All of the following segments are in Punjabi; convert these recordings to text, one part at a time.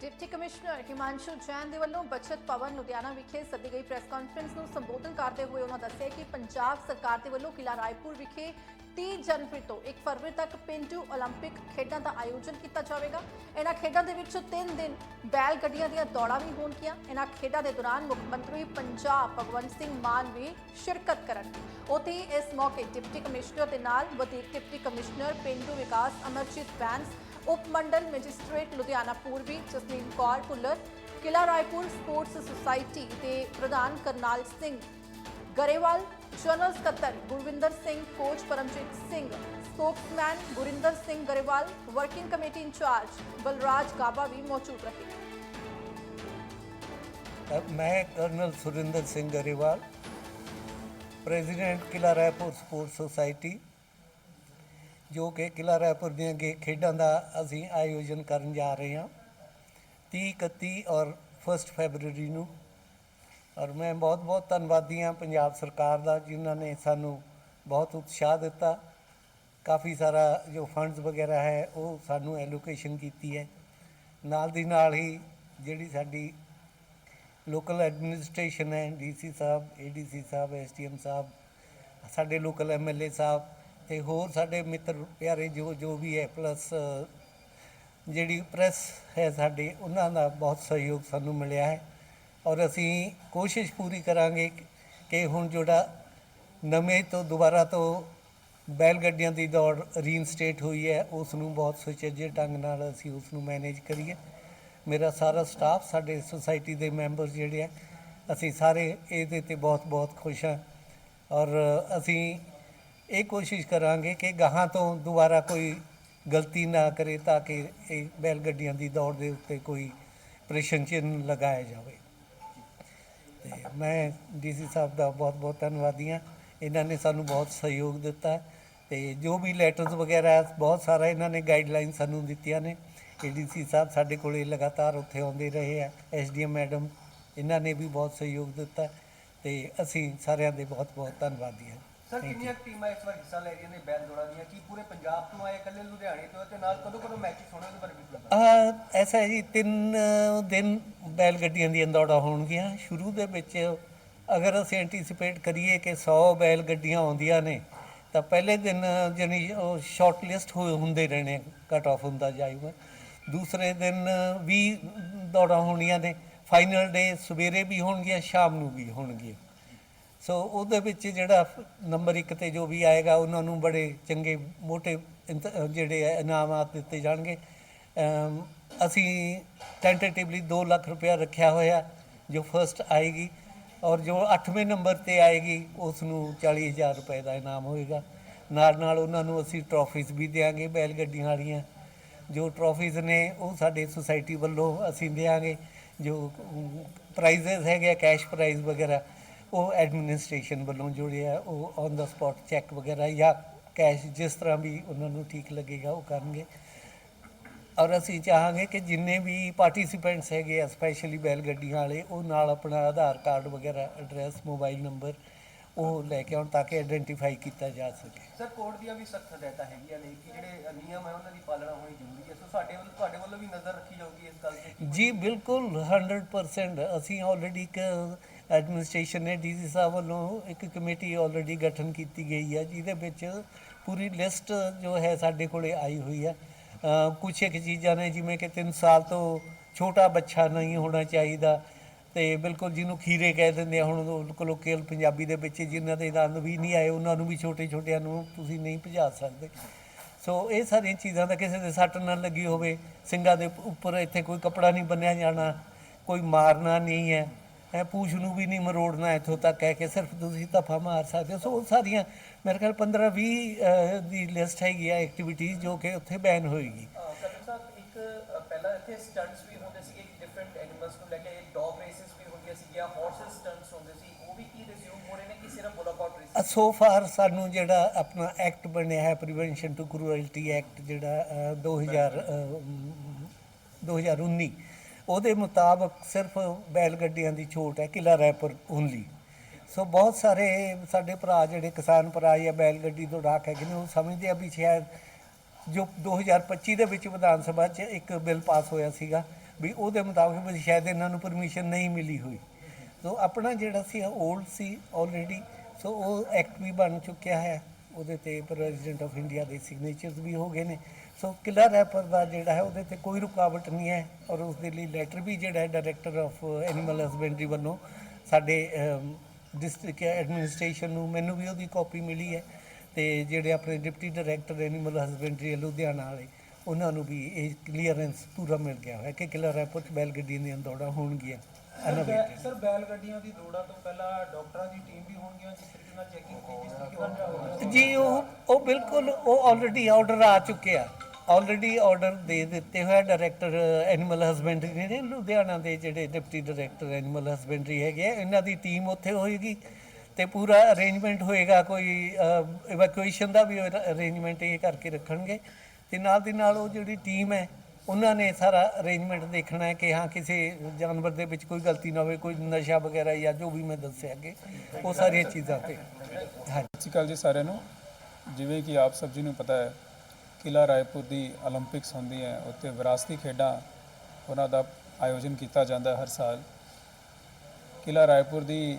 ਡਿਪਟੀ ਕਮਿਸ਼ਨਰ ਹਿਮਾਂਸ਼ੂ ਜੈਨ ਦੇ ਵੱਲੋਂ ਬਚਤ ਭਵਨ ਲੁਧਿਆਣਾ ਵਿਖੇ ਸੱਦੀ ਗਈ ਪ੍ਰੈਸ ਕਾਨਫਰੰਸ ਨੂੰ ਸੰਬੋਧਨ ਕਰਦੇ ਹੋਏ ਉਹਨਾਂ ਦੱਸਿਆ ਕਿ ਪੰਜਾਬ ਸਰਕਾਰ ਦੇ ਵੱਲੋਂ ਕਿਲਾ ਰਾਏਪੁਰ ਵਿਖੇ 30 ਜਨਵਰੀ ਤੋਂ 1 ਫਰਵਰੀ ਤੱਕ ਪਿੰਡੂ 올림픽 ਖੇਡਾਂ ਦਾ ਆਯੋਜਨ ਕੀਤਾ ਜਾਵੇਗਾ ਇਹਨਾਂ ਖੇਡਾਂ ਦੇ ਵਿੱਚ 3 ਦਿਨ ਬੈਲ ਗੱਡੀਆਂ ਦੀਆਂ ਦੌੜਾਂ ਵੀ ਹੋਣਗੀਆਂ ਇਹਨਾਂ ਖੇਡਾਂ ਦੇ ਦੌਰਾਨ ਮੁੱਖ ਮੰਤਰੀ ਪੰਜਾਬ ਭਗਵੰਤ ਸਿੰਘ ਮਾਨ ਵੀ ਸ਼ਿਰਕਤ ਕਰਨਗੇ ਉੱਥੇ ਹੀ ਇਸ ਮੌਕੇ ਡਿਪਟੀ ਕਮਿਸ਼ਨਰ ਦੇ ਨਾਲ ਵਧੀਕ ਡਿਪਟੀ ਕਮਿਸ਼ਨਰ ਪਿੰਡੂ ਵਿਕਾਸ ਅਮਰਜੀਤ ਬੈਂਸ ਉਪ ਮੰਡਲ ਮੈਜਿਸਟ੍ਰੇਟ ਲੁਧਿਆਣਾ ਪੂਰਬੀ ਜਸਲੀਨ ਕੌਰ ਭੁੱਲਰ ਕਿਲਾ ਰਾਏਪੁਰ ਸਪੋਰਟਸ ਸੁਸਾਇਟੀ ਦੇ ਪ੍ਰਧਾਨ ਕਰਨਾਲ ਸਿੰਘ ਗਰੇਵਾਲ ਜਨਰਲ ਸਕੱਤਰ Gurvinder Singh coach Paramjit Singh spokesman Gurinder Singh Grewal working committee in-charge Balraj Gaba ਵੀ ਮੌਜੂਦ ਰਹੇ ਮੈਂ colonel Surinder Singh Grewal president Kila Raipur sports society ਜੋ ਕਿ ਕਿਲਾ ਰਾਏਪੁਰ ਦੀਆਂ ਗੇ ਖੇਡਾਂ ਦਾ ਅਸੀਂ ਆਯੋਜਨ ਕਰਨ ਜਾ ਰਹੇ ਹਾਂ। 30 31 ਔਰ 1 ਫੈਬਰੂਰੀ ਨੂੰ। ਔਰ ਮੈਂ ਬਹੁਤ ਬਹੁਤ ਧੰਨਵਾਦੀ ਹਾਂ ਪੰਜਾਬ ਸਰਕਾਰ ਦਾ, ਜਿਨ੍ਹਾਂ ਨੇ ਸਾਨੂੰ ਬਹੁਤ ਉਤਸ਼ਾਹ ਦਿੱਤਾ। ਕਾਫੀ ਸਾਰਾ ਜੋ ਫੰਡਸ ਵਗੈਰਾ ਹੈ, ਉਹ ਸਾਨੂੰ ਐਲੋਕੇਸ਼ਨ ਕੀਤੀ ਹੈ। ਨਾਲ ਦੀ ਨਾਲ ਹੀ ਜਿਹੜੀ ਸਾਡੀ ਲੋਕਲ ਐਡਮਿਨਿਸਟ੍ਰੇਸ਼ਨ ਹੈ ਡੀਸੀ ਸਾਹਿਬ ਏਡੀਸੀ ਸਾਹਿਬ ਐਸਟੀਐਮ ਸਾਹਿਬ, ਸਾਡੇ ਲੋਕਲ ਐਮਐਲਏ ਸਾਹਿਬ ਤੇ ਹੋਰ ਸਾਡੇ ਮਿੱਤਰ ਪਿਆਰੇ ਜੋ ਜੋ ਵੀ ਹੈ ਪਲੱਸ ਜਿਹੜੀ ਪ੍ਰੈਸ ਹੈ ਸਾਡੇ, ਉਹਨਾਂ ਦਾ ਬਹੁਤ ਸਹਿਯੋਗ ਸਾਨੂੰ ਮਿਲਿਆ ਹੈ। ਔਰ ਅਸੀਂ ਕੋਸ਼ਿਸ਼ ਪੂਰੀ ਕਰਾਂਗੇ ਕਿ ਹੁਣ ਜਿਹੜਾ ਨਵੇਂ ਤੋਂ ਦੁਬਾਰਾ ਤੋਂ ਬੈਲ ਗੱਡੀਆਂ ਦੀ ਦੌੜ ਰੀਇਨਸਟੇਟ ਹੋਈ ਹੈ ਉਸ ਨੂੰ ਬਹੁਤ ਸੁਚੱਜੇ ਢੰਗ ਨਾਲ ਅਸੀਂ ਉਸ ਨੂੰ ਮੈਨੇਜ ਕਰੀਏ। ਮੇਰਾ ਸਾਰਾ ਸਟਾਫ ਸਾਡੇ ਸੁਸਾਇਟੀ ਦੇ ਮੈਂਬਰ ਜਿਹੜੇ ਆ ਅਸੀਂ ਸਾਰੇ ਇਹਦੇ ਤੇ ਬਹੁਤ ਬਹੁਤ ਖੁਸ਼ ਹਾਂ। ਔਰ ਅਸੀਂ ਇਹ ਕੋਸ਼ਿਸ਼ ਕਰਾਂਗੇ ਕਿ ਗਾਹਾਂ ਤੋਂ ਦੁਬਾਰਾ ਕੋਈ ਗਲਤੀ ਨਾ ਕਰੇ ਤਾਂ ਕਿ ਇਹ ਬੈਲ ਗੱਡੀਆਂ ਦੀ ਦੌੜ ਦੇ ਉੱਤੇ ਕੋਈ ਪ੍ਰਸ਼ਨ ਚਿੰਨ੍ਹ ਲਗਾਇਆ ਜਾਵੇ। ਤੇ ਮੈਂ ਡੀਸੀ ਸਾਹਿਬ ਦਾ ਬਹੁਤ ਬਹੁਤ ਧੰਨਵਾਦੀ ਹਾਂ। ਇਹਨਾਂ ਨੇ ਸਾਨੂੰ ਬਹੁਤ ਸਹਿਯੋਗ ਦਿੱਤਾ ਤੇ ਜੋ ਵੀ ਲੈਟਰਸ ਵਗੈਰਾ, ਬਹੁਤ ਸਾਰਾ ਇਹਨਾਂ ਨੇ ਗਾਈਡਲਾਈਨ ਸਾਨੂੰ ਦਿੱਤੀਆਂ ਨੇ। ਏਡੀਸੀ ਸਾਹਿਬ ਸਾਡੇ ਕੋਲੇ ਲਗਾਤਾਰ ਉੱਥੇ ਆਉਂਦੇ ਰਹੇ ਆ। ਐਸਡੀਐਮ ਮੈਡਮ, ਇਹਨਾਂ ਨੇ ਵੀ ਬਹੁਤ ਸਹਿਯੋਗ ਦਿੱਤਾ ਤੇ ਅਸੀਂ ਸਾਰਿਆਂ ਦੇ ਬਹੁਤ ਬਹੁਤ ਧੰਨਵਾਦੀ ਹਾਂ। ਸਰ, ਕਿੰਨੀਆਂ ਕੁ ਟੀਮਾਂ ਇਸ ਵਾਰ ਹਿੱਸਾ ਲੈ ਰਹੀਆਂ ਨੇ ਬੈਲ ਦੌੜਾਂ ਦੀਆਂ? ਕੀ ਪੂਰੇ ਪੰਜਾਬ ਤੋਂ ਆਏ ਇਕੱਲੇ ਲੁਧਿਆਣੇ ਤੋਂ? ਤੇ ਨਾਲ ਕਦੋਂ ਕਦੋਂ ਮੈਚਸ ਹੋਣੇ ਉਹਦੇ ਬਾਰੇ ਵੀ ਪਤਾ ਆ ਐਸਾ ਹੈ ਜੀ, ਤਿੰਨ ਦਿਨ ਬੈਲ ਗੱਡੀਆਂ ਦੀਆਂ ਦੌੜਾਂ ਹੋਣਗੀਆਂ। ਸ਼ੁਰੂ ਦੇ ਵਿੱਚ ਅਗਰ ਅਸੀਂ ਐਂਟੀਸਿਪੇਟ ਕਰੀਏ ਕਿ 100 ਬੈਲ ਗੱਡੀਆਂ ਆਉਂਦੀਆਂ ਨੇ, ਤਾਂ ਪਹਿਲੇ ਦਿਨ ਜਾਨੀ ਉਹ ਸ਼ਾਰਟ ਲਿਸਟ ਹੁੰਦੇ ਰਹਿਣੇ ਕਟ ਆਫ ਹੁੰਦਾ ਜਾਊਗਾ ਦੂਸਰੇ ਦਿਨ ਵੀ ਦੌੜਾਂ ਹੋਣੀਆਂ ਨੇ। ਫਾਈਨਲ ਡੇ ਸਵੇਰੇ ਵੀ ਹੋਣਗੀਆਂ, ਸ਼ਾਮ ਨੂੰ ਵੀ ਹੋਣਗੀਆਂ। ਸੋ ਉਹਦੇ ਵਿੱਚ ਜਿਹੜਾ ਨੰਬਰ 1 ਤੇ ਜੋ ਵੀ ਆਏਗਾ, ਉਹਨਾਂ ਨੂੰ ਬੜੇ ਚੰਗੇ, ਮੋਟੇ ਇੰਤ- ਜਿਹੜੇ ਹੈ ਇਨਾਮਾਤ ਦਿੱਤੇ ਜਾਣਗੇ। ਅਸੀਂ ਟੈਂਟੇਟਿਵਲੀ 2 ਲੱਖ ਰੁਪਇਆ ਰੱਖਿਆ ਹੋਇਆ, ਜੋ ਫਰਸਟ ਆਏਗੀ ਔਰ ਜੋ 8ਵੇਂ ਨੰਬਰ ਤੇ ਆਏਗੀ ਉਸ ਨੂੰ 40000 ਰੁਪਏ ਦਾ ਇਨਾਮ ਹੋਏਗਾ। ਨਾਲ ਨਾਲ ਉਹਨਾਂ ਨੂੰ ਅਸੀਂ ਟਰੋਫੀਜ਼ ਵੀ ਦੇਾਂਗੇ ਬੈਲ ਗੱਡੀਆਂ ਵਾਲੀਆਂ। ਜੋ ਟਰੋਫੀਜ਼ ਨੇ, ਉਹ ਸਾਡੇ ਸੁਸਾਇਟੀ ਵੱਲੋਂ ਅਸੀਂ ਦੇਾਂਗੇ ਜੋ ਪ੍ਰਾਈਜ਼ਸ ਹੈਗੇ ਕੈਸ਼ ਪ੍ਰਾਈਜ਼ ਵਗੈਰਾ ਉਹ ਐਡਮਿਨਿਸਟ੍ਰੇਸ਼ਨ ਵੱਲੋਂ ਜੁੜੇ ਆ ਉਹ ਔਨ ਦਾ ਸਪੌਟ ਚੈੱਕ ਵਗੈਰਾ ਜਾਂ ਕੈਸ਼ ਜਿਸ ਤਰ੍ਹਾਂ ਵੀ ਉਹਨਾਂ ਨੂੰ ਠੀਕ ਲੱਗੇਗਾ ਉਹ ਕਰਨਗੇ। ਔਰ ਅਸੀਂ ਚਾਹਾਂਗੇ ਕਿ ਜਿੰਨੇ ਵੀ ਪਾਰਟਿਸਿਪੈਂਟਸ ਹੈਗੇ ਆ ਸਪੈਸ਼ਲੀ ਬੈਲ ਗੱਡੀਆਂ ਵਾਲੇ ਉਹ ਨਾਲ ਆਪਣਾ ਆਧਾਰ ਕਾਰਡ ਵਗੈਰਾ ਐਡਰੈਸ ਮੋਬਾਈਲ ਨੰਬਰ ਉਹ ਲੈ ਕੇ ਆਉਣ ਤਾਂ ਕਿ ਆਇਡੈਂਟੀਫਾਈ ਕੀਤਾ ਜਾ ਸਕੇ। ਸਰ ਕੋਰਟ ਦੀਆਂ ਵੀ ਸਖਤ ਹਦਾਇਤਾਂ ਹੈਗੀਆਂ ਨੇ ਕਿ ਜਿਹੜੇ ਨਿਯਮ ਹੈ ਉਹਨਾਂ ਦੀ ਪਾਲਣਾ ਹੋਣੀ ਜ਼ਰੂਰੀ ਹੈ। ਸੋ ਸਾਡੇ ਵੱਲੋਂ ਤੁਹਾਡੇ ਵੱਲੋਂ ਵੀ ਨਜ਼ਰ ਰੱਖੀ ਜਾਊਗੀ ਇਸ ਗੱਲ ਤੇ? ਜੀ ਬਿਲਕੁਲ 100% ਅਸੀਂ ਆਲਰੇਡੀ ਇੱਕ ਐਡਮਿਨਿਸਟ੍ਰੇਸ਼ਨ ਨੇ ਡੀਸੀ ਸਾਹਿਬ ਵੱਲੋਂ ਇੱਕ ਕਮੇਟੀ ਆਲਰੇਡੀ ਗਠਨ ਕੀਤੀ ਗਈ ਹੈ ਜਿਹਦੇ ਵਿੱਚ ਪੂਰੀ ਲਿਸਟ ਜੋ ਹੈ ਸਾਡੇ ਕੋਲੇ ਆਈ ਹੋਈ ਹੈ। ਅ, ਕੁਛ ਇੱਕ ਚੀਜ਼ਾਂ ਨੇ ਜਿਵੇਂ ਕਿ 3 ਸਾਲ ਤੋਂ ਛੋਟਾ ਬੱਚਾ ਨਹੀਂ ਹੋਣਾ ਚਾਹੀਦਾ ਤੇ ਬਿਲਕੁਲ ਜਿਹਨੂੰ ਖੀਰੇ ਕਹਿ ਦਿੰਦੇ ਆ ਹੁਣ ਕੋਲੋਕੀਅਲ ਪੰਜਾਬੀ ਦੇ ਵਿੱਚ ਜਿਨ੍ਹਾਂ ਦੇ ਦੰਦ ਵੀ ਨਹੀਂ ਆਏ ਉਹਨਾਂ ਨੂੰ ਵੀ ਛੋਟੇ ਛੋਟਿਆਂ ਨੂੰ ਤੁਸੀਂ ਨਹੀਂ ਭਜਾ ਸਕਦੇ। ਸੋ ਇਹ ਸਾਰੀਆਂ ਚੀਜ਼ਾਂ ਦਾ ਕਿਸੇ ਦੇ ਸੱਟ ਨਾ ਲੱਗੀ ਹੋਵੇ ਸਿੰਘਾਂ ਦੇ ਉੱਪਰ ਇੱਥੇ ਕੋਈ ਕੱਪੜਾ ਨਹੀਂ ਬੰਨਿਆ ਜਾਣਾ ਕੋਈ ਮਾਰਨਾ ਨਹੀਂ ਹੈ। ਐ ਪੂਛ ਨੂੰ ਵੀ ਨਹੀਂ ਮਰੋੜਨਾ ਇੱਥੋਂ ਤੱਕ ਹੈ ਕਿ ਸਿਰਫ ਤੁਸੀਂ ਧੱਫਾ ਮਾਰ ਸਕਦੇ ਹੋ। ਸੋ ਉਹ ਸਾਰੀਆਂ ਮੇਰੇ ਖਿਆਲ 15 20 ਅਹ, ਦੀ ਲਿਸਟ ਹੈਗੀ ਆ ਐਕਟੀਵਿਟੀਜ਼ ਜੋ ਕਿ ਉੱਥੇ ਬੈਨ ਹੋਏਗੀ। ਕਪਿਲ ਸਾਹਿਬ ਇੱਕ ਅ, ਪਹਿਲਾਂ ਇੱਥੇ ਸਟੰਟਸ ਵੀ ਹੁੰਦੇ ਸੀਗੇ ਡਿਫਰੈਂਟ ਐਨੀਮਲਸ ਨੂੰ ਲੈ ਕੇ ਡੌਗ ਰੇਸਸ ਵੀ ਹੁੰਦੀਆਂ ਸੀਗੀਆਂ ਹਾਰਸਸ ਸਟੰਟਸ ਹੁੰਦੇ ਸੀ ਉਹ ਵੀ ਕੀ ਰਿਜ਼ਿਊਮ ਹੋ ਰਹੇ ਨੇ ਕਿ ਸਿਰਫ ਬੋਲਾਕਾਟ ਰੇਸ ਸੋ ਫਾਰ ਸਾਨੂੰ ਜਿਹੜਾ ਆਪਣਾ ਐਕਟ ਬਣਿਆ ਹੈ ਪ੍ਰੀਵੈਂਸ਼ਨ ਟੂ ਕਰੂਅਲਟੀ ਐਕਟ ਜਿਹੜਾ ਅਹ, 2000 ਅਹ, 2019 ਉਹਦੇ ਮੁਤਾਬਕ ਸਿਰਫ ਬੈਲ ਗੱਡੀਆਂ ਦੀ ਛੋਟ ਹੈ ਕਿਲਾ ਰੈਪਰ ਓਨਲੀ। ਸੋ ਬਹੁਤ ਸਾਰੇ ਸਾਡੇ ਭਰਾ ਜਿਹੜੇ ਕਿਸਾਨ ਭਰਾ ਜਾਂ ਬੈਲ ਗੱਡੀ ਤੋਂ ਡਾਕ ਹੈਗੇ ਨੇ, ਉਹ ਸਮਝਦੇ ਆ ਵੀ ਸ਼ਾਇਦ ਜੋ 2025 ਦੇ ਵਿੱਚ ਵਿਧਾਨ ਸਭਾ 'ਚ ਇੱਕ ਬਿੱਲ ਪਾਸ ਹੋਇਆ ਸੀਗਾ, ਵੀ ਉਹਦੇ ਮੁਤਾਬਕ ਵੀ ਸ਼ਾਇਦ ਇਹਨਾਂ ਨੂੰ ਪਰਮਿਸ਼ਨ ਨਹੀਂ ਮਿਲੀ ਹੋਈ। ਸੋ ਆਪਣਾ ਜਿਹੜਾ ਸੀ ਓਲਡ ਸੀ ਆਲਰੇਡੀ ਸੋ ਉਹ ਐਕਟ ਵੀ ਬਣ ਚੁੱਕਿਆ ਹੈ। ਉਹਦੇ ਤੇ ਪ੍ਰੈਜ਼ੀਡੈਂਟ ਆਫ ਇੰਡੀਆ ਦੇ ਸਿਗਨੇਚਰਸ ਵੀ ਹੋ ਗਏ ਨੇ ਸੋ ਕਿਲਾ ਰੈਪਰ ਦਾ ਜਿਹੜਾ ਹੈ ਉਹਦੇ ਤੇ ਕੋਈ ਰੁਕਾਵਟ ਨਹੀਂ ਹੈ ਔਰ ਉਸ ਦੇ ਲਈ ਲੈਟਰ ਵੀ ਜਿਹੜਾ ਹੈ ਡਾਇਰੈਕਟਰ ਆਫ ਐਨੀਮਲ ਹਸਬੈਂਡਰੀ ਵੱਲੋਂ ਸਾਡੇ ਡਿਸਟ੍ਰਿਕਟ ਐਡਮਿਨਿਸਟ੍ਰੇਸ਼ਨ ਨੂੰ ਮੈਨੂੰ ਵੀ ਉਹਦੀ ਕਾਪੀ ਮਿਲੀ ਹੈ ਤੇ ਜਿਹੜੇ ਆਪਣੇ deputy director animal husbandry Ludhiana ਵਾਲੇ ਉਹਨਾਂ ਨੂੰ ਵੀ ਇਹ ਕਲੀਅਰੈਂਸ ਪੂਰਾ ਮਿਲ ਗਿਆ ਹੈ ਕਿ ਕਿਲਾ ਰੈਪਰ ਚ ਬੈਲ ਗੱਡੀਆਂ ਦੀਆਂ ਦੌੜਾਂ ਹੋਣਗੀਆਂ। ਸਰ ਬੈਲ ਗੱਡੀਆਂ ਦੀ ਦੌੜਾਂ ਤੋਂ ਪਹਿਲਾਂ ਡਾਕਟਰਾਂ ਦੀ ਟੀਮ ਵੀ ਹੋਣਗੀਆਂ ਜਿਸ ਤਰੀਕੇ ਜੀ ਉਹ ਉਹ ਬਿਲਕੁਲ ਉਹ ਆਲਰੇਡੀ ਆਰਡਰ ਆ ਚੁੱਕਿਆ। ਆਲਰੇਡੀ ਆਰਡਰ ਦੇ ਦਿੱਤੇ ਹੋਇਆ ਡਾਇਰੈਕਟਰ ਐਨੀਮਲ ਹਸਬੈਂਡਰੀ ਨੇ ਲੁਧਿਆਣਾ ਦੇ ਜਿਹੜੇ ਡਿਪਟੀ ਡਾਇਰੈਕਟਰ ਐਨੀਮਲ ਹਸਬੈਂਡਰੀ ਹੈਗੇ ਆ, ਇਹਨਾਂ ਦੀ ਟੀਮ ਉੱਥੇ ਹੋਏਗੀ ਤੇ ਪੂਰਾ ਅਰੇਂਜਮੈਂਟ ਹੋਏਗਾ ਕੋਈ ਇਵੈਕੂਏਸ਼ਨ ਦਾ ਵੀ ਅਰੇਂਜਮੈਂਟ ਇਹ ਕਰਕੇ ਰੱਖਣਗੇ ਤੇ ਨਾਲ ਦੀ ਨਾਲ ਉਹ ਜਿਹੜੀ ਟੀਮ ਹੈ ਉਹਨਾਂ ਨੇ ਸਾਰਾ ਅਰੇਂਜਮੈਂਟ ਦੇਖਣਾ ਹੈ ਕਿ ਹਾਂ ਕਿਸੇ ਜਾਨਵਰ ਦੇ ਵਿੱਚ ਕੋਈ ਗਲਤੀ ਨਾ ਹੋਵੇ ਕੋਈ ਨਸ਼ਾ ਵਗੈਰਾ ਜਾਂ ਜੋ ਵੀ ਮੈਂ ਦੱਸਿਆ ਅੱਗੇ ਉਹ ਸਾਰੀਆਂ ਚੀਜ਼ਾਂ ਤੇ। ਹਾਂਜੀ। ਸਤਿ ਸ਼੍ਰੀ ਅਕਾਲ ਜੀ ਸਾਰਿਆਂ ਨੂੰ। ਜਿਵੇਂ ਕਿ ਆਪ ਸਭ ਜੀ ਨੂੰ ਪਤਾ ਹੈ ਕਿਲਾ ਰਾਏਪੁਰ ਦੀ 올림픽ਸ ਹੁੰਦੀ ਹੈ ਉੱਥੇ ਵਿਰਾਸਤੀ ਖੇਡਾਂ ਉਹਨਾਂ ਦਾ ਆਯੋਜਨ ਕੀਤਾ ਜਾਂਦਾ ਹਰ ਸਾਲ। ਕਿਲਾ ਰਾਏਪੁਰ ਦੀ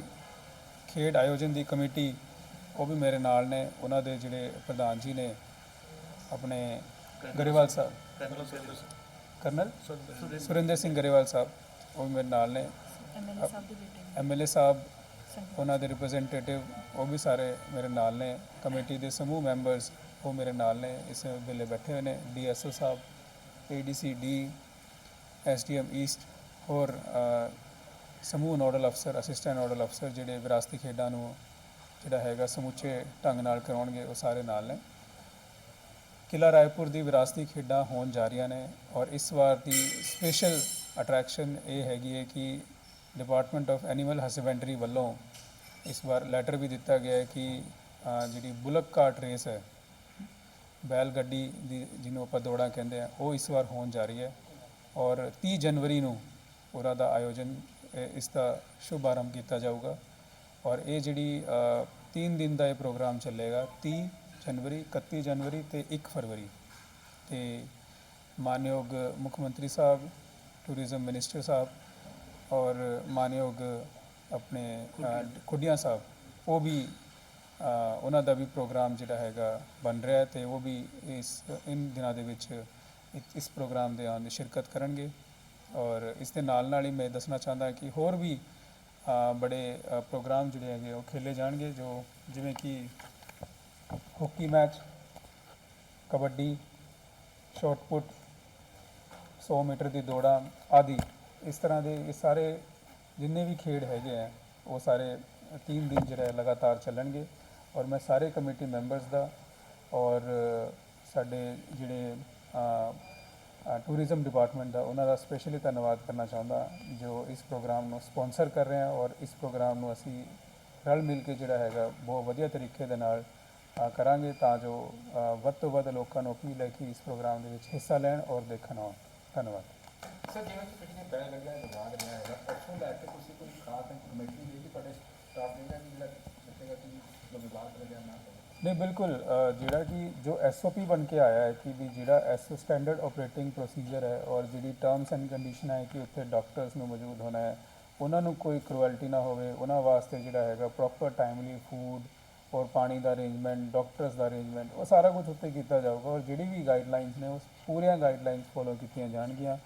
ਖੇਡ ਆਯੋਜਨ ਦੀ ਕਮੇਟੀ ਉਹ ਵੀ ਮੇਰੇ ਨਾਲ ਨੇ। ਉਹਨਾਂ ਦੇ ਜਿਹੜੇ ਪ੍ਰਧਾਨ ਜੀ ਨੇ ਆਪਣੇ ਗਰੇਵਾਲ ਸਾਹਿਬ। ਕਰਨਲ ਸੁਰਿੰਦਰ ਸਿੰਘ ਗਰੇਵਾਲ ਸਾਹਿਬ ਉਹ ਵੀ ਮੇਰੇ ਨਾਲ ਨੇ। ਐਮਐਲਏ ਸਾਹਿਬ ਉਹਨਾਂ ਦੇ ਰਿਪਰੈਜ਼ੈਂਟੇਟਿਵ ਉਹ ਵੀ ਸਾਰੇ ਮੇਰੇ ਨਾਲ ਨੇ। ਕਮੇਟੀ ਦੇ ਸਮੂਹ ਮੈਂਬਰਸ ਉਹ ਮੇਰੇ ਨਾਲ ਨੇ। ਇਸ ਵੇਲੇ ਬੈਠੇ ਹੋਏ ਨੇ। ਡੀਐਸਓ ਸਾਹਿਬ ਏਡੀਸੀ ਡੀ ਐਸਡੀਐਮ ਈਸਟ ਹੋਰ ਸਮੂਹ ਨੋਡਲ ਅਫਸਰ ਅਸਿਸਟੈਂਟ ਨੋਡਲ ਅਫਸਰ ਜਿਹੜੇ ਵਿਰਾਸਤੀ ਖੇਡਾਂ ਨੂੰ ਜਿਹੜਾ ਹੈਗਾ ਸਮੁੱਚੇ ਢੰਗ ਨਾਲ ਕਰਾਉਣਗੇ ਉਹ ਸਾਰੇ ਨਾਲ ਨੇ। ਕਿਲਾ ਰਾਏਪੁਰ ਦੀ ਵਿਰਾਸਤੀ ਖੇਡਾਂ ਹੋਣ ਜਾ ਰਹੀਆਂ ਨੇ ਔਰ ਇਸ ਵਾਰ ਦੀ ਸਪੈਸ਼ਲ ਅਟਰੈਕਸ਼ਨ ਇਹ ਹੈਗੀ ਹੈ ਕਿ ਡਿਪਾਰਟਮੈਂਟ ਆਫ ਐਨੀਮਲ ਹਸਬੈਂਡਰੀ ਵੱਲੋਂ ਇਸ ਵਾਰ ਲੈਟਰ ਵੀ ਦਿੱਤਾ ਗਿਆ ਹੈ ਕਿ ਜਿਹੜੀ ਬੁਲਕ ਕਾਟ ਰੇਸ ਹੈ, ਬੈਲ ਗੱਡੀ ਦੀ ਜਿਹਨੂੰ ਆਪਾਂ ਦੌੜਾਂ ਕਹਿੰਦੇ ਆ ਉਹ ਇਸ ਵਾਰ ਹੋਣ ਜਾ ਰਹੀ ਹੈ ਔਰ 30 ਜਨਵਰੀ ਨੂੰ ਉਹਨਾਂ ਦਾ ਆਯੋਜਨ ਇਸ ਦਾ ਸ਼ੁਭ ਆਰੰਭ ਕੀਤਾ ਜਾਊਗਾ ਔਰ ਇਹ ਜਿਹੜੀ 3 ਦਿਨ ਦਾ ਇਹ ਪ੍ਰੋਗਰਾਮ ਚੱਲੇਗਾ 30 ਜਨਵਰੀ 31 ਜਨਵਰੀ ਤੇ 1 ਫਰਵਰੀ ਤੇ ਮਾਨਯੋਗ ਮੁੱਖ ਮੰਤਰੀ ਸਾਹਿਬ ਟੂਰਿਜ਼ਮ ਮਿਨਿਸਟਰ ਸਾਹਿਬ ਔਰ ਮਾਨਯੋਗ ਆਪਣੇ ਅ, ਖੁੱਡੀਆਂ। ਸਾਹਿਬ ਉਹ ਵੀ ਉਹਨਾਂ ਦਾ ਵੀ ਪ੍ਰੋਗਰਾਮ ਜਿਹੜਾ ਹੈਗਾ ਬਣ ਰਿਹਾ ਤੇ ਉਹ ਵੀ ਇਸ ਇਨ ਦਿਨਾਂ ਦੇ ਵਿੱਚ ਇਸ ਪ੍ਰੋਗਰਾਮ ਦੇ ਆਉਣ ਦੀ ਸ਼ਿਰਕਤ ਕਰਨਗੇ ਔਰ ਇਸ ਦੇ ਨਾਲ ਨਾਲ ਹੀ ਮੈਂ ਦੱਸਣਾ ਚਾਹੁੰਦਾ ਕਿ ਹੋਰ ਵੀ ਬੜੇ ਪ੍ਰੋਗਰਾਮ ਜਿਹੜੇ ਹੈਗੇ ਉਹ ਖੇਲੇ ਜਾਣਗੇ ਜੋ ਜਿਵੇਂ ਕਿ hockey match, kabaddi, shot put 100 metre ਦੀ ਦੌੜਾਂ ਆਦਿ। ਇਸ ਤਰ੍ਹਾਂ ਦੇ ਇਹ ਸਾਰੇ ਜਿੰਨੇ ਵੀ ਖੇਡ ਹੈਗੇ ਆ, ਉਹ ਸਾਰੇ 3 ਦਿਨ ਜਿਹੜਾ ਲਗਾਤਾਰ ਚੱਲਣਗੇ ਔਰ ਮੈਂ ਸਾਰੇ ਕਮੇਟੀ ਮੈਂਬਰਸ ਦਾ ਔਰ ਸਾਡੇ ਜਿਹੜੇ ਟੂਰਿਜ਼ਮ ਡਿਪਾਰਟਮੈਂਟ ਦਾ ਉਹਨਾਂ ਦਾ ਸਪੈਸ਼ਲੀ ਧੰਨਵਾਦ ਕਰਨਾ ਚਾਹੁੰਦਾ, ਜੋ ਇਸ ਪ੍ਰੋਗਰਾਮ ਨੂੰ ਸਪਾਂਸਰ ਕਰ ਰਹੇ ਆ ਔਰ ਇਸ ਪ੍ਰੋਗਰਾਮ ਨੂੰ ਅਸੀਂ ਰਲ ਮਿਲ ਕੇ ਜਿਹੜਾ ਹੈਗਾ ਬਹੁਤ ਵਧੀਆ ਤਰੀਕੇ ਦੇ ਨਾਲ ਕਰਾਂਗੇ ਤਾਂ ਜੋ ਵੱਧ ਤੋਂ ਵੱਧ ਲੋਕਾਂ ਨੂੰ ਅਪੀਲ ਹੈ ਕਿ ਇਸ ਪ੍ਰੋਗਰਾਮ ਦੇ ਵਿੱਚ ਹਿੱਸਾ ਲੈਣ ਔਰ ਦੇਖਣ ਆਉਣ। ਧੰਨਵਾਦ। ਸਰ ਜਿਵੇਂ ਕਿ ਪਿਛਲੇ ਬੈਲ ਦਾ ਵਿਵਾਦ ਰਿਹਾ ਹੈਗਾ। ਪਰਸੋਂ ਲੈ ਕੇ ਤੁਸੀਂ ਕੋਈ ਖਾਸ ਇਨਫੋਰਮੇਸ਼ਨ ਦੇ ਕਿ ਤੁਹਾਡੇ ਸਟਾਫ ਨੇ ਜਿਹੜਾ ਦੱਸੇਗਾ ਕਿ ਲੱਗਿਆ ਨਾ ਨਹੀਂ ਬਿਲਕੁਲ ਜਿਹੜਾ ਕਿ ਜੋ ਐਸਓਪੀ ਬਣ ਕੇ ਆਇਆ ਹੈ ਕਿ ਵੀ ਜਿਹੜਾ ਐਸ ਸਟੈਂਡਰਡ ਆਪਰੇਟਿੰਗ ਪ੍ਰੋਸੀਜਰ ਹੈ ਔਰ ਜਿਹੜੀ ਟਰਮਸ ਐਂਡ ਕੰਡੀਸ਼ਨ ਹੈ ਕਿ ਉੱਥੇ ਡਾਕਟਰਸ ਨੂੰ ਮੌਜੂਦ ਹੋਣਾ ਹੈ ਉਹਨਾਂ ਨੂੰ ਕੋਈ ਕਰੂਅਲਟੀ ਨਾ ਹੋਵੇ ਉਹਨਾਂ ਵਾਸਤੇ ਜਿਹੜਾ ਹੈਗਾ ਪ੍ਰੋਪਰ ਟਾਈਮਲੀ ਫੂਡ ਔਰ ਪਾਣੀ ਦਾ ਅਰੇਂਜਮੈਂਟ ਡਾਕਟਰਸ ਦਾ ਅਰੇਂਜਮੈਂਟ ਉਹ ਸਾਰਾ ਕੁਝ ਉੱਤੇ ਕੀਤਾ ਜਾਊਗਾ ਔਰ ਜਿਹੜੀ ਵੀ ਗਾਈਡਲਾਈਨਸ ਨੇ ਉਸ ਪੂਰੀਆਂ ਗਾਈਡਲਾਈਨਸ ਫੋਲੋ ਕੀਤੀਆਂ ਜਾਣਗੀਆਂ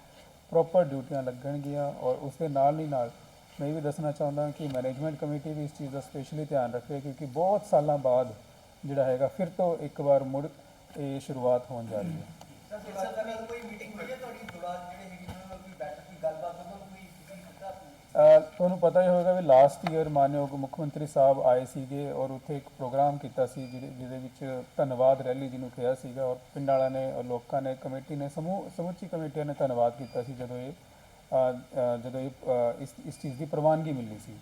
ਪ੍ਰੋਪਰ ਡਿਊਟੀਆਂ ਲੱਗਣਗੀਆਂ ਔਰ ਉਸ ਦੇ ਨਾਲ ਹੀ ਨਾਲ ਮੈਂ ਇਹ ਵੀ ਦੱਸਣਾ ਚਾਹੁੰਦਾ ਕਿ ਮੈਨੇਜਮੈਂਟ ਕਮੇਟੀ ਵੀ ਇਸ ਚੀਜ਼ ਦਾ ਸਪੈਸ਼ਲੀ ਧਿਆਨ ਰੱਖੇ ਕਿਉਂਕਿ ਬਹੁਤ ਸਾਲਾਂ ਬਾਅਦ ਜਿਹੜਾ ਹੈਗਾ ਫਿਰ ਤੋਂ ਇੱਕ ਵਾਰ ਮੁੜ ਇਹ ਸ਼ੁਰੂਆਤ ਹੋਣ ਜਾ ਰਹੀ ਹੈ ਸਰ ਸਰ ਕੋਈ ਮੀਟਿੰਗ ਹੋਈ ਹੈ ਤੁਹਾਡੀ ਦੌੜਾ ਜਿਹੜੇ ਹੈਗੀ ਉਹਨਾਂ ਨਾਲ ਕੋਈ ਬੈਠਕ ਦੀ ਗੱਲਬਾਤ ਉਹਨਾਂ ਨੂੰ ਕੋਈ ਤੁਸੀਂ ਕੀਤਾ ਅ, ਤੁਹਾਨੂੰ ਪਤਾ ਹੀ ਹੋਵੇਗਾ ਵੀ ਲਾਸਟ ਈਅਰ ਮਾਨਯੋਗ ਮੁੱਖ ਮੰਤਰੀ ਸਾਹਿਬ ਆਏ ਸੀਗੇ ਔਰ ਉੱਥੇ ਇੱਕ ਪ੍ਰੋਗਰਾਮ ਕੀਤਾ ਸੀ ਜਿਹਦੇ ਜਿਹਦੇ ਵਿੱਚ ਧੰਨਵਾਦ ਰੈਲੀ ਜਿਹਨੂੰ ਕਿਹਾ ਸੀਗਾ ਔਰ ਪਿੰਡ ਵਾਲਿਆਂ ਨੇ ਔਰ ਲੋਕਾਂ ਨੇ, ਕਮੇਟੀ ਨੇ, ਸਮੂਹ, ਸਮੁੱਚੀ ਕਮੇਟੀ ਨੇ ਧੰਨਵਾਦ ਕੀਤਾ ਸੀ ਜਦੋਂ ਇਹ ਜਦੋਂ ਇਹ ਇਸ ਇਸ ਚੀਜ਼ ਦੀ ਪ੍ਰਵਾਨਗੀ ਮਿਲੀ ਸੀ।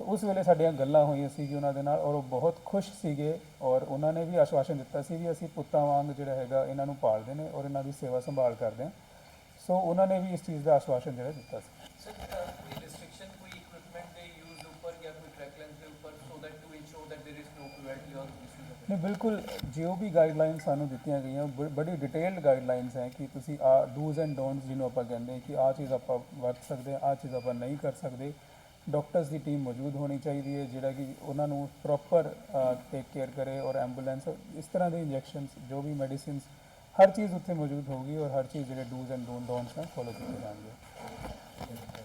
ਤਾਂ ਉਸ ਵੇਲੇ ਸਾਡੀਆਂ ਗੱਲਾਂ ਹੋਈਆਂ ਸੀ ਉਹਨਾਂ ਦੇ ਨਾਲ ਔਰ ਉਹ ਬਹੁਤ ਖੁਸ਼ ਸੀਗੇ ਔਰ ਉਹਨਾਂ ਨੇ ਵੀ ਆਸ਼ਵਾਸਨ ਦਿੱਤਾ ਸੀ ਵੀ ਅਸੀਂ ਪੁੱਤਾਂ ਵਾਂਗ ਜਿਹੜਾ ਹੈਗਾ ਇਹਨਾਂ ਨੂੰ ਪਾਲਦੇ ਨੇ ਔਰ ਇਹਨਾਂ ਦੀ ਸੇਵਾ ਸੰਭਾਲ ਕਰਦੇ ਹਾਂ। ਸੋ ਉਹਨਾਂ ਨੇ ਵੀ ਇਸ ਚੀਜ਼ ਦਾ ਆਸ਼ਵਾਸਨ ਜਿਹੜਾ ਦਿੱਤਾ ਸੀ। ਨਹੀਂ, ਬਿਲਕੁਲ, ਜੋ ਵੀ ਗਾਈਡਲਾਈਨ ਸਾਨੂੰ ਦਿੱਤੀਆਂ ਗਈਆਂ ਬ- ਬੜੀ ਡਿਟੇਲਡ ਗਾਈਡਲਾਈਨਸ ਹੈ ਕਿ ਤੁਸੀਂ ਆ ਡੂਜ਼ ਐਂਡ ਡੋਨਟਸ ਜਿਹਨੂੰ ਆਪਾਂ ਕਹਿੰਦੇ ਹਾਂ ਕਿ ਆ ਚੀਜ਼ ਆਪਾਂ ਵਰਤ ਸਕਦੇ ਹਾਂ ਆ ਚੀਜ਼ ਆਪਾਂ ਨਹੀਂ ਕਰ ਸਕਦੇ। ਡਾਕਟਰਸ ਦੀ ਟੀਮ ਮੌਜੂਦ ਹੋਣੀ ਚਾਹੀਦੀ ਹੈ, ਜਿਹੜਾ ਕਿ ਉਹਨਾਂ ਨੂੰ ਪ੍ਰੋਪਰ ਟੇਕ ਕੇਅਰ ਕਰੇ ਔਰ ਐਂਬੂਲੈਂਸ ਇਸ ਤਰ੍ਹਾਂ ਦੇ ਇੰਜੈਕਸ਼ਨਸ ਜੋ ਵੀ ਮੈਡੀਸਿਨਸ ਹਰ ਚੀਜ਼ ਉੱਥੇ ਮੌਜੂਦ ਹੋਊਗੀ ਔਰ ਹਰ ਚੀਜ਼ ਜਿਹੜੇ ਡੂਜ਼ ਐਂਡ ਡੋਨਟਸ ਹੈ ਫੋਲੋ ਕੀਤੇ ਜਾਣਗੇ।